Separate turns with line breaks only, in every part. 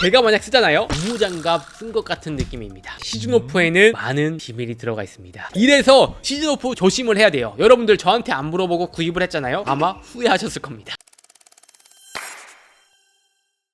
제가 만약 쓰잖아요? 무장갑 쓴 것 같은 느낌입니다. 시즌오프에는 많은 비밀이 들어가 있습니다. 이래서 시즌오프 조심을 해야 돼요. 여러분들 저한테 안 물어보고 구입을 했잖아요. 아마 후회하셨을 겁니다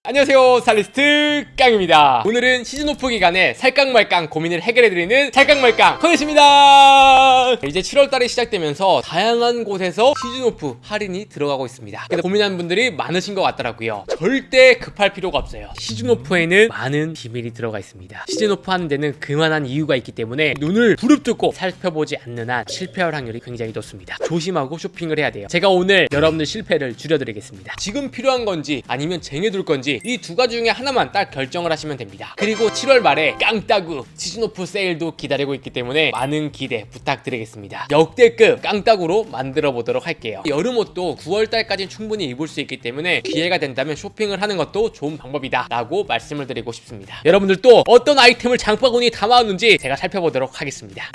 안녕하세요 스타일리스트 깡입니다. 오늘은 시즌 오프 기간에 살깡 말깡 고민을 해결해드리는 살깡 말깡 컨텐츠입니다. 이제 7월달이 시작되면서 다양한 곳에서 시즌 오프 할인이 들어가고 있습니다. 근데 고민하는 분들이 많으신 것 같더라고요. 절대 급할 필요가 없어요. 시즌 오프에는 많은 비밀이 들어가 있습니다. 시즌 오프 하는 데는 그만한 이유가 있기 때문에 눈을 부릅뜨고 살펴보지 않는 한 실패할 확률이 굉장히 높습니다. 조심하고 쇼핑을 해야 돼요. 제가 오늘 여러분들 실패를 줄여드리겠습니다. 지금 필요한 건지 아니면 쟁여둘 건지 이 두 가지 중에 하나만 딱 결정을 하시면 됩니다. 그리고 7월 말에 깡따구 시즌오프 세일도 기다리고 있기 때문에 많은 기대 부탁드리겠습니다. 역대급 깡따구로 만들어 보도록 할게요. 여름 옷도 9월 달까지 충분히 입을 수 있기 때문에 기회가 된다면 쇼핑을 하는 것도 좋은 방법이다 라고 말씀을 드리고 싶습니다. 여러분들 또 어떤 아이템을 장바구니에 담아왔는지 제가 살펴보도록 하겠습니다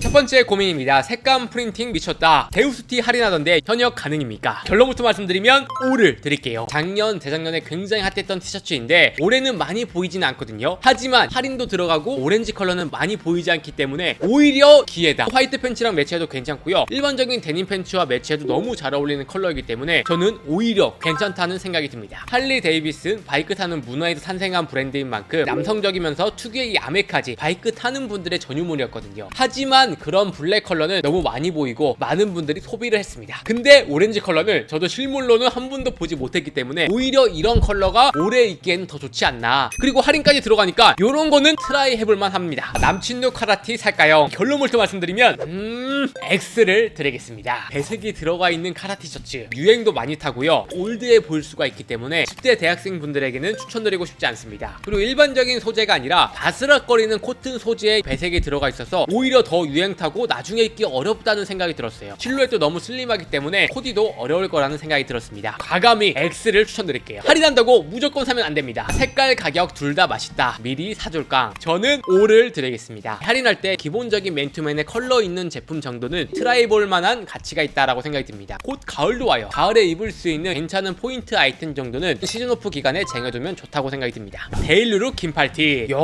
첫 번째 고민입니다. 색감 프린팅 미쳤다. 데우스티 할인하던데 현역 가능입니까? 결론부터 말씀드리면 O를 드릴게요. 작년, 재작년에 굉장히 핫했던 티셔츠인데 올해는 많이 보이지는 않거든요. 하지만 할인도 들어가고 오렌지 컬러는 많이 보이지 않기 때문에 오히려 기회다. 화이트 팬츠랑 매치해도 괜찮고요. 일반적인 데님 팬츠와 매치해도 너무 잘 어울리는 컬러이기 때문에 저는 오히려 괜찮다는 생각이 듭니다. 할리 데이비슨 바이크 타는 문화에서 탄생한 브랜드인 만큼 남성적이면서 특유의 이 아메카지 바이크 타는 분들의 전유물이었거든요. 하지만 그런 블랙 컬러는 너무 많이 보이고 많은 분들이 소비를 했습니다. 근데 오렌지 컬러는 저도 실물로는 한 번도 보지 못했기 때문에 오히려 이런 컬러가 오래 입기에는 더 좋지 않나. 그리고 할인까지 들어가니까 이런 거는 트라이 해볼만 합니다. 남친도 카라티 살까요? 결론부터 말씀드리면 음 X를 드리겠습니다. 배색이 들어가 있는 카라 티 셔츠 유행도 많이 타고요. 올드해 보일 수가 있기 때문에 10대 대학생 분들에게는 추천드리고 싶지 않습니다. 그리고 일반적인 소재가 아니라 바스락거리는 코튼 소재의 배색이 들어가 있어서 오히려 더 유행 타고 나중에 입기 어렵다는 생각이 들었어요. 실루엣도 너무 슬림하기 때문에 코디도 어려울 거라는 생각이 들었습니다. 과감히 X를 추천드릴게요. 할인한다고 무조건 사면 안 됩니다. 색깔 가격 둘 다 맛있다. 미리 사줄까? 저는 5를 드리겠습니다. 할인할 때 기본적인 맨투맨의 컬러 있는 제품 정도는 트라이 볼 만한 가치가 있다라고 생각이 듭니다. 곧 가을도 와요. 가을에 입을 수 있는 괜찮은 포인트 아이템 정도는 시즌 오프 기간에 쟁여두면 좋다고 생각이 듭니다. 데일리룩 긴팔티 요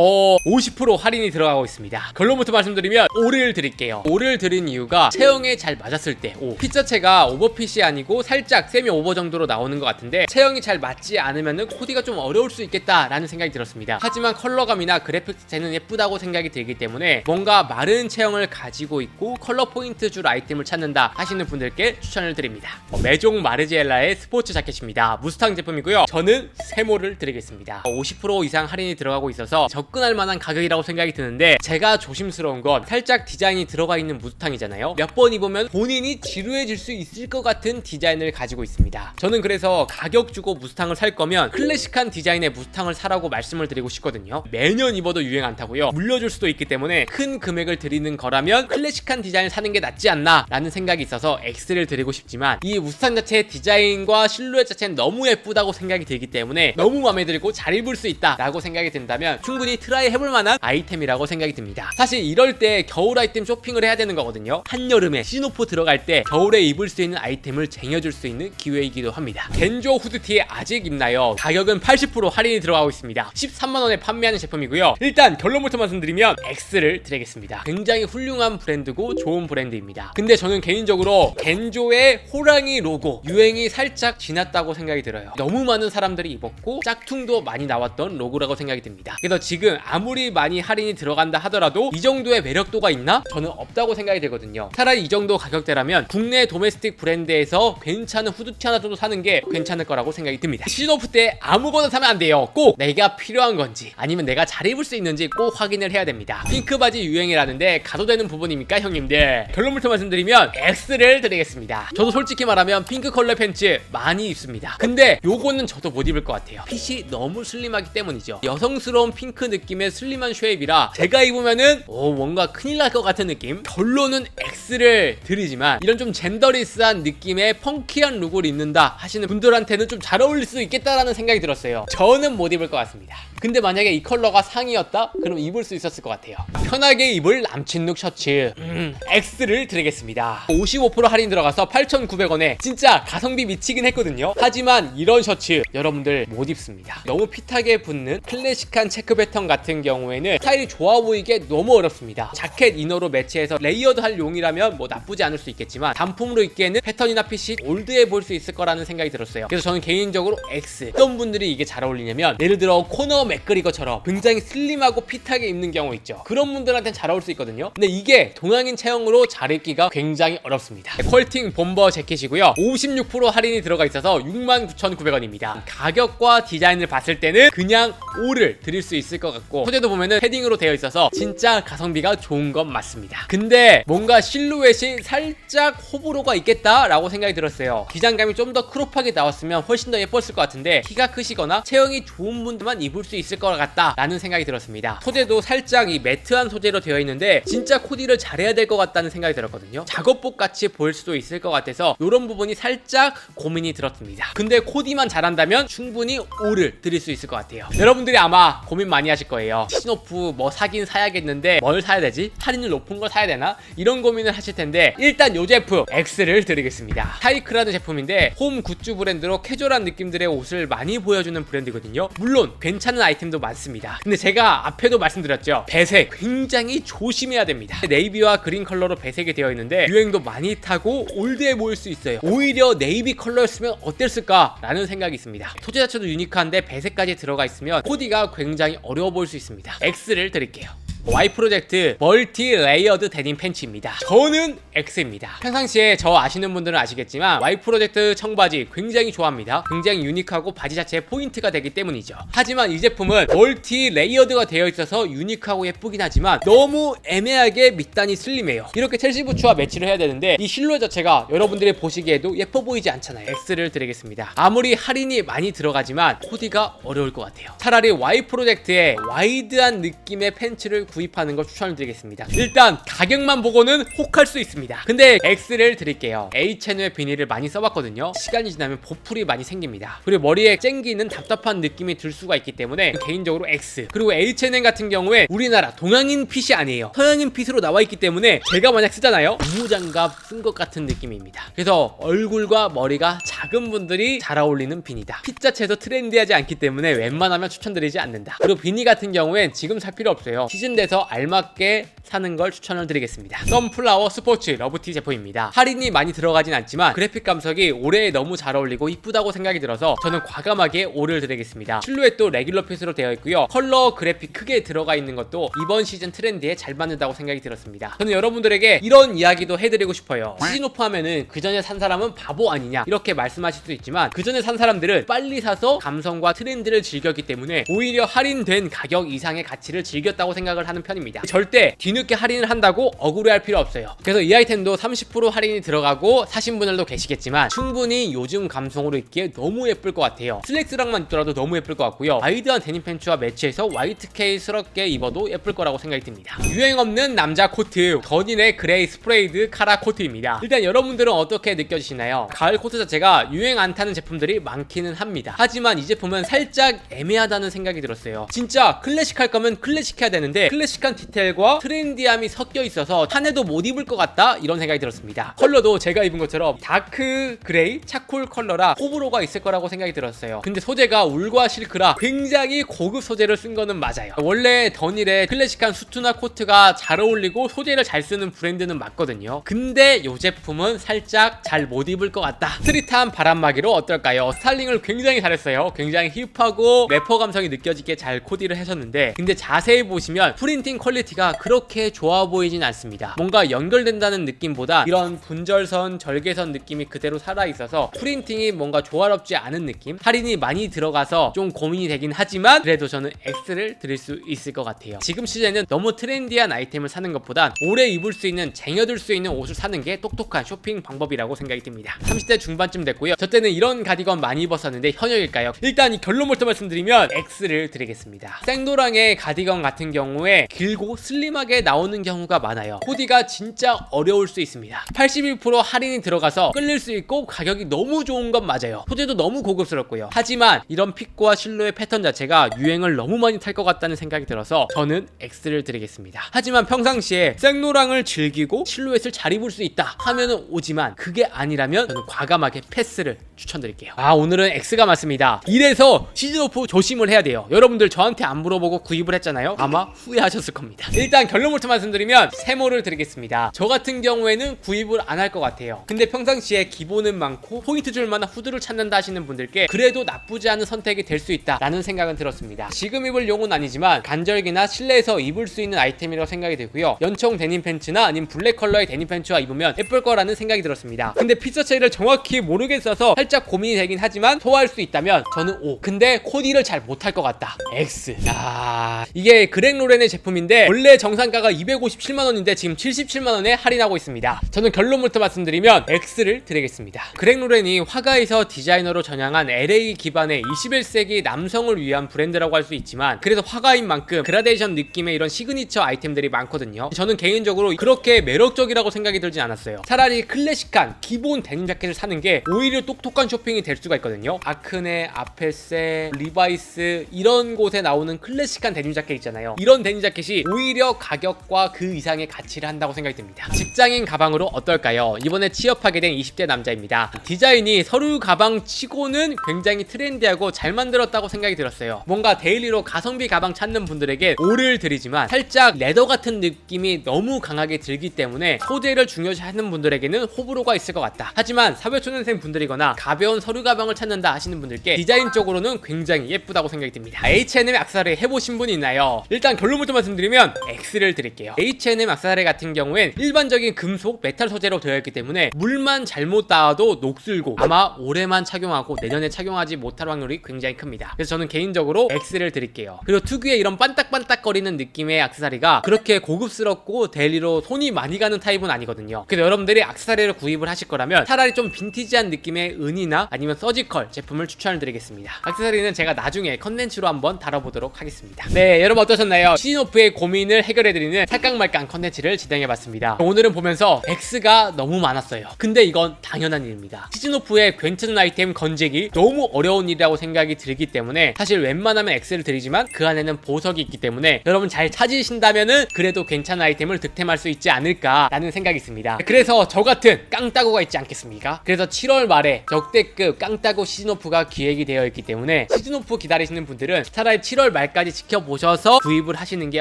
50% 할인이 들어가고 있습니다. 결론부터 말씀드리면 5를 드릴게요. 5를 드린 이유가 체형에 잘 맞았을 때 5. 핏 자체가 오버핏이 아니고 살짝 세미 오버 정도로 나오는 것 같은데 체형이 잘 맞지 않으면 코디가 좀 어려울 수 있겠다라는 생각이 들었습니다. 하지만 컬러감이나 그래픽 자체는 예쁘다고 생각이 들기 때문에 뭔가 마른 체형을 가지고 있고 컬러 포인트 줄 아이템을 찾는다 하시는 분들께 추천을 드립니다. 어, 메종 마르지엘라의 스포츠 자켓입니다. 무스탕 제품이고요. 저는 세모를 드리겠습니다. 50% 이상 할인이 들어가고 있어서 접근할 만한 가격이라고 생각이 드는데 제가 조심스러운 건 살짝 디자인 이 들어가 있는 무스탕이잖아요. 몇 번 입으면 본인이 지루해질 수 있을 것 같은 디자인을 가지고 있습니다. 저는 그래서 가격 주고 무스탕을 살 거면 클래식한 디자인의 무스탕을 사라고 말씀을 드리고 싶거든요. 매년 입어도 유행 안 타고요. 물려줄 수도 있기 때문에 큰 금액을 드리는 거라면 클래식한 디자인을 사는 게 낫지 않나 라는 생각이 있어서 X를 드리고 싶지만 이 무스탕 자체의 디자인과 실루엣 자체는 너무 예쁘다고 생각이 들기 때문에 너무 마음에 들고 잘 입을 수 있다 라고 생각이 든다면 충분히 트라이 해볼 만한 아이템이라고 생각이 듭니다. 사실 이럴 때 겨울 아이템 쇼핑을 해야 되는 거거든요. 한여름에 시노포 들어갈 때 겨울에 입을 수 있는 아이템을 쟁여줄 수 있는 기회이기도 합니다. 겐조 후드티 아직 있나요? 가격은 80% 할인이 들어가고 있습니다. 13만원에 판매하는 제품이고요. 일단 결론부터 말씀드리면 X를 드리겠습니다. 굉장히 훌륭한 브랜드고 좋은 브랜드입니다. 근데 저는 개인적으로 겐조의 호랑이 로고 유행이 살짝 지났다고 생각이 들어요. 너무 많은 사람들이 입었고 짝퉁도 많이 나왔던 로고라고 생각이 듭니다. 그래서 지금 아무리 많이 할인이 들어간다 하더라도 이 정도의 매력도가 있나? 저는 없다고 생각이 되거든요. 차라리 이 정도 가격대라면 국내 도메스틱 브랜드에서 괜찮은 후드티 하나 정도 사는 게 괜찮을 거라고 생각이 듭니다. 시즌 오프 때 아무거나 사면 안 돼요. 꼭 내가 필요한 건지 아니면 내가 잘 입을 수 있는지 꼭 확인을 해야 됩니다. 핑크 바지 유행이라는데 가도 되는 부분입니까 형님들? 결론부터 말씀드리면 X를 드리겠습니다. 저도 솔직히 말하면 핑크 컬러 팬츠 많이 입습니다. 근데 요거는 저도 못 입을 것 같아요. 핏이 너무 슬림하기 때문이죠. 여성스러운 핑크 느낌의 슬림한 쉐입이라 제가 입으면은 오 뭔가 큰일 날 것 같은 느낌. 결론은 X를 드리지만 이런 좀 젠더리스한 느낌의 펑키한 룩을 입는다 하시는 분들한테는 좀 잘 어울릴 수 있겠다라는 생각이 들었어요. 저는 못 입을 것 같습니다. 근데 만약에 이 컬러가 상의였다? 그럼 입을 수 있었을 것 같아요. 편하게 입을 남친룩 셔츠 음, X를 드리겠습니다. 55% 할인 들어가서 8,900원에 진짜 가성비 미치긴 했거든요. 하지만 이런 셔츠 여러분들 못 입습니다. 너무 핏하게 붙는 클래식한 체크 패턴 같은 경우에는 스타일이 좋아 보이게 너무 어렵습니다. 자켓 이너로 매치해서 레이어드 할 용이라면 뭐 나쁘지 않을 수 있겠지만 단품으로 입기에는 패턴이나 핏이 올드해 보일 수 있을 거라는 생각이 들었어요. 그래서 저는 개인적으로 X. 어떤 분들이 이게 잘 어울리냐면 예를 들어 코너 맥그리거처럼 굉장히 슬림하고 핏하게 입는 경우 있죠. 그런 분들한테는 잘 어울릴 수 있거든요. 근데 이게 동양인 체형으로 잘 입기가 굉장히 어렵습니다. 퀄팅 bomber 재킷이고요. 56% 할인이 들어가 있어서 69,900원입니다. 가격과 디자인을 봤을 때는 그냥 5를 드릴 수 있을 것 같고 소재도 보면은 패딩으로 되어 있어서 진짜 가성비가 좋은 건 맞습니다. 근데 뭔가 실루엣이 살짝 호불호가 있겠다라고 생각이 들었어요. 기장감이 좀 더 크롭하게 나왔으면 훨씬 더 예뻤을 것 같은데 키가 크시거나 체형이 좋은 분들만 입을 수 있을 것 같다라는 생각이 들었습니다. 소재도 살짝 이 매트한 소재로 되어 있는데 진짜 코디를 잘해야 될 것 같다는 생각이 들었거든요. 작업복 같이 보일 수도 있을 것 같아서 이런 부분이 살짝 고민이 들었습니다. 근데 코디만 잘한다면 충분히 5를 드릴 수 있을 것 같아요. 여러분들이 아마 고민 많이 하실 거예요. 티노프 뭐 사긴 사야겠는데 뭘 사야 되지? 할인을 높 은걸 사야 되나? 이런 고민을 하실 텐데 일단 이 제품 X를 드리겠습니다. 타이크라는 제품인데 홈 굿즈 브랜드로 캐주얼한 느낌들의 옷을 많이 보여주는 브랜드거든요. 물론 괜찮은 아이템도 많습니다. 근데 제가 앞에도 말씀드렸죠. 배색 굉장히 조심해야 됩니다. 네이비와 그린 컬러로 배색이 되어 있는데 유행도 많이 타고 올드해 보일 수 있어요. 오히려 네이비 컬러였으면 어땠을까라는 생각이 있습니다. 소재 자체도 유니크한데 배색까지 들어가 있으면 코디가 굉장히 어려워 보일 수 있습니다. X를 드릴게요. Y 프로젝트 멀티 레이어드 데님 팬츠입니다. 저는 X입니다. 평상시에 저 아시는 분들은 아시겠지만 Y 프로젝트 청바지 굉장히 좋아합니다. 굉장히 유니크하고 바지 자체에 포인트가 되기 때문이죠. 하지만 이 제품은 멀티 레이어드가 되어 있어서 유니크하고 예쁘긴 하지만 너무 애매하게 밑단이 슬림해요. 이렇게 첼시 부츠와 매치를 해야 되는데 이 실루엣 자체가 여러분들이 보시기에도 예뻐 보이지 않잖아요. X를 드리겠습니다. 아무리 할인이 많이 들어가지만 코디가 어려울 것 같아요. 차라리 Y 프로젝트의 와이드한 느낌의 팬츠를 구입하는 걸 추천을 드리겠습니다. 일단 가격만 보고는 혹할 수 있습니다. 근데 X를 드릴게요. H앤의 비닐을 많이 써봤거든요. 시간이 지나면 보풀이 많이 생깁니다. 그리고 머리에 쨍기는 답답한 느낌이 들 수가 있기 때문에 개인적으로 X. 그리고 H&M 같은 경우에 우리나라 동양인 핏이 아니에요. 서양인 핏으로 나와 있기 때문에 제가 만약 쓰잖아요. 무장갑 쓴 것 같은 느낌입니다. 그래서 얼굴과 머리가 작은 분들이 잘 어울리는 비니다. 핏 자체도 트렌디하지 않기 때문에 웬만하면 추천드리지 않는다. 그리고 비니 같은 경우엔 지금 살 필요 없어요. 시즌 돼서 알맞게 사는 걸 추천을 드리겠습니다. 썬플라워 스포츠 러브티 제품입니다. 할인이 많이 들어가진 않지만 그래픽 감성이 올해에 너무 잘 어울리고 이쁘다고 생각이 들어서 저는 과감하게 5를 드리겠습니다. 실루엣도 레귤러 핏으로 되어 있고요. 컬러 그래픽 크게 들어가 있는 것도 이번 시즌 트렌드에 잘 맞는다고 생각이 들었습니다. 저는 여러분들에게 이런 이야기도 해드리고 싶어요. 시즌 오프 하면은 그 전에 산 사람은 바보 아니냐 이렇게 말씀하실 수 있지만 그 전에 산 사람들은 빨리 사서 감성과 트렌드를 즐겼기 때문에 오히려 할인된 가격 이상의 가치를 즐겼다고 생각을 하는 편입니다. 절대 뒤늦게 할인을 한다고 억울해할 필요 없어요. 그래서 이 아이템도 30% 할인이 들어가고 사신 분들도 계시겠지만 충분히 요즘 감성으로 입기에 너무 예쁠 것 같아요. 슬랙스랑만 입더라도 너무 예쁠 것 같고요. 와이드한 데님 팬츠와 매치해서 Y2K스럽게 입어도 예쁠 거라고 생각이 듭니다. 유행 없는 남자 코트 더딘의 그레이 스프레이드 카라 코트입니다. 일단 여러분들은 어떻게 느껴지시나요? 가을 코트 자체가 유행 안 타는 제품들이 많기는 합니다. 하지만 이 제품은 살짝 애매하다는 생각이 들었어요. 진짜 클래식 할 거면 클래식 해야 되는데 클래식한 디테일과 트렌디함이 섞여 있어서 한 해도 못 입을 것 같다 이런 생각이 들었습니다. 컬러도 제가 입은 것처럼 다크 그레이 차콜 컬러라 호불호가 있을 거라고 생각이 들었어요. 근데 소재가 울과 실크라 굉장히 고급 소재를 쓴 거는 맞아요. 원래 더닐의 클래식한 수트나 코트가 잘 어울리고 소재를 잘 쓰는 브랜드는 맞거든요. 근데 이 제품은 살짝 잘 못 입을 것 같다. 스트릿한 바람막이로 어떨까요? 스타일링을 굉장히 잘했어요. 굉장히 힙하고 래퍼 감성이 느껴지게 잘 코디를 하셨는데 근데 자세히 보시면 프 린팅 퀄리티가 그렇게 좋아 보이진 않습니다. 뭔가 연결된다는 느낌보다 이런 분절선, 절개선 느낌이 그대로 살아있어서 프린팅이 뭔가 조화롭지 않은 느낌? 할인이 많이 들어가서 좀 고민이 되긴 하지만 그래도 저는 X를 드릴 수 있을 것 같아요. 지금 시즌에는 너무 트렌디한 아이템을 사는 것보단 오래 입을 수 있는 쟁여둘 수 있는 옷을 사는 게 똑똑한 쇼핑 방법이라고 생각이 듭니다. 30대 중반쯤 됐고요. 저 때는 이런 가디건 많이 입었었는데 현역일까요? 일단 이 결론부터 말씀드리면 X를 드리겠습니다. 생도랑의 가디건 같은 경우에 길고 슬림하게 나오는 경우가 많아요. 코디가 진짜 어려울 수 있습니다. 81% 할인이 들어가서 끌릴 수 있고 가격이 너무 좋은 건 맞아요. 소재도 너무 고급스럽고요. 하지만 이런 핏과 실루엣 패턴 자체가 유행을 너무 많이 탈 것 같다는 생각이 들어서 저는 X를 드리겠습니다. 하지만 평상시에 생노랑을 즐기고 실루엣을 잘 입을 수 있다 하면은 오지만 그게 아니라면 저는 과감하게 패스를 추천드릴게요. 아 오늘은 X가 맞습니다. 이래서 시즌 오프 조심을 해야 돼요. 여러분들 저한테 안 물어보고 구입을 했잖아요. 아마 후회하 셨을 겁니다. 일단 결론부터 말씀드리면 세모를 드리겠습니다. 저 같은 경우에는 구입을 안 할 것 같아요. 근데 평상시에 기본은 많고 포인트 줄 만한 후드를 찾는다 하시는 분들께 그래도 나쁘지 않은 선택이 될 수 있다 라는 생각은 들었습니다. 지금 입을 용은 아니지만 간절기나 실내에서 입을 수 있는 아이템이라고 생각이 들고요. 연청 데님 팬츠나 아니면 블랙 컬러의 데님 팬츠와 입으면 예쁠 거라는 생각이 들었습니다. 근데 피서 차이를 정확히 모르겠어서 살짝 고민이 되긴 하지만 소화할 수 있다면 저는 O. 근데 코디를 잘 못할 것 같다. X. 야 이게 그렉 로렌의 제품 인데 원래 정상가가 257만 원인데 지금 77만 원에 할인하고 있습니다. 저는 결론부터 말씀드리면 X를 드리겠습니다. 그렉로렌이 화가에서 디자이너로 전향한 LA 기반의 21세기 남성을 위한 브랜드라고 할 수 있지만 그래서 화가인 만큼 그라데이션 느낌의 이런 시그니처 아이템들이 많거든요. 저는 개인적으로 그렇게 매력적이라고 생각이 들진 않았어요. 차라리 클래식한 기본 데님 자켓을 사는 게 오히려 똑똑한 쇼핑이 될 수가 있거든요. 아크네, 아페세, 리바이스 이런 곳에 나오는 클래식한 데님 자켓 있잖아요. 이런 데님 자켓이 오히려 가격과 그 이상의 가치를 한다고 생각이 듭니다. 직장인 가방으로 어떨까요? 이번에 취업하게 된 20대 남자입니다. 디자인이 서류 가방 치고는 굉장히 트렌디하고 잘 만들었다고 생각이 들었어요. 뭔가 데일리로 가성비 가방 찾는 분들에게 오를 드리지만 살짝 레더 같은 느낌이 너무 강하게 들기 때문에 소재를 중요시하는 분들에게는 호불호가 있을 것 같다. 하지만 사회초년생 분들이거나 가벼운 서류 가방을 찾는다 하시는 분들께 디자인적으로는 굉장히 예쁘다고 생각이 듭니다. H&M 악세사리 해보신 분 있나요? 일단 결론부터 말씀드리면 X를 드릴게요. H&M 악세사리 같은 경우엔 일반적인 금속, 메탈 소재로 되어 있기 때문에 물만 잘못 닿아도 녹슬고 아마 올해만 착용하고 내년에 착용하지 못할 확률이 굉장히 큽니다. 그래서 저는 개인적으로 X를 드릴게요. 그리고 특유의 이런 반딱반딱거리는 느낌의 악세사리가 그렇게 고급스럽고 데일리로 손이 많이 가는 타입은 아니거든요. 그래서 여러분들이 악세사리를 구입을 하실 거라면 차라리 좀 빈티지한 느낌의 은이나 아니면 서지컬 제품을 추천을 드리겠습니다. 악세사리는 제가 나중에 컨텐츠로 한번 다뤄보도록 하겠습니다. 네, 여러분 어떠셨나요? 시즌오프의 고민을 해결해드리는 살깡말깡 컨텐츠를 진행해봤습니다. 오늘은 보면서 X가 너무 많았어요. 근데 이건 당연한 일입니다. 시즌오프의 괜찮은 아이템 건지기 너무 어려운 일이라고 생각이 들기 때문에 사실 웬만하면 X를 드리지만 그 안에는 보석이 있기 때문에 여러분 잘 찾으신다면은 그래도 괜찮은 아이템을 득템할 수 있지 않을까라는 생각이 있습니다. 그래서 저 같은 깡따구가 있지 않겠습니까? 그래서 7월 말에 역대급 깡따구 시즌오프가 기획이 되어 있기 때문에 시즌오프 기다리시는 분들은 차라리 7월 말까지 지켜보셔서 구입을 하시는 게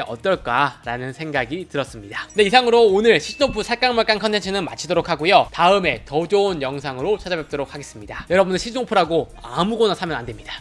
어떨까라는 생각이 들었습니다. 네 이상으로 오늘 시즌오프 살깡말깡 컨텐츠는 마치도록 하고요. 다음에 더 좋은 영상으로 찾아뵙도록 하겠습니다. 여러분들 시즌오프라고 아무거나 사면 안 됩니다.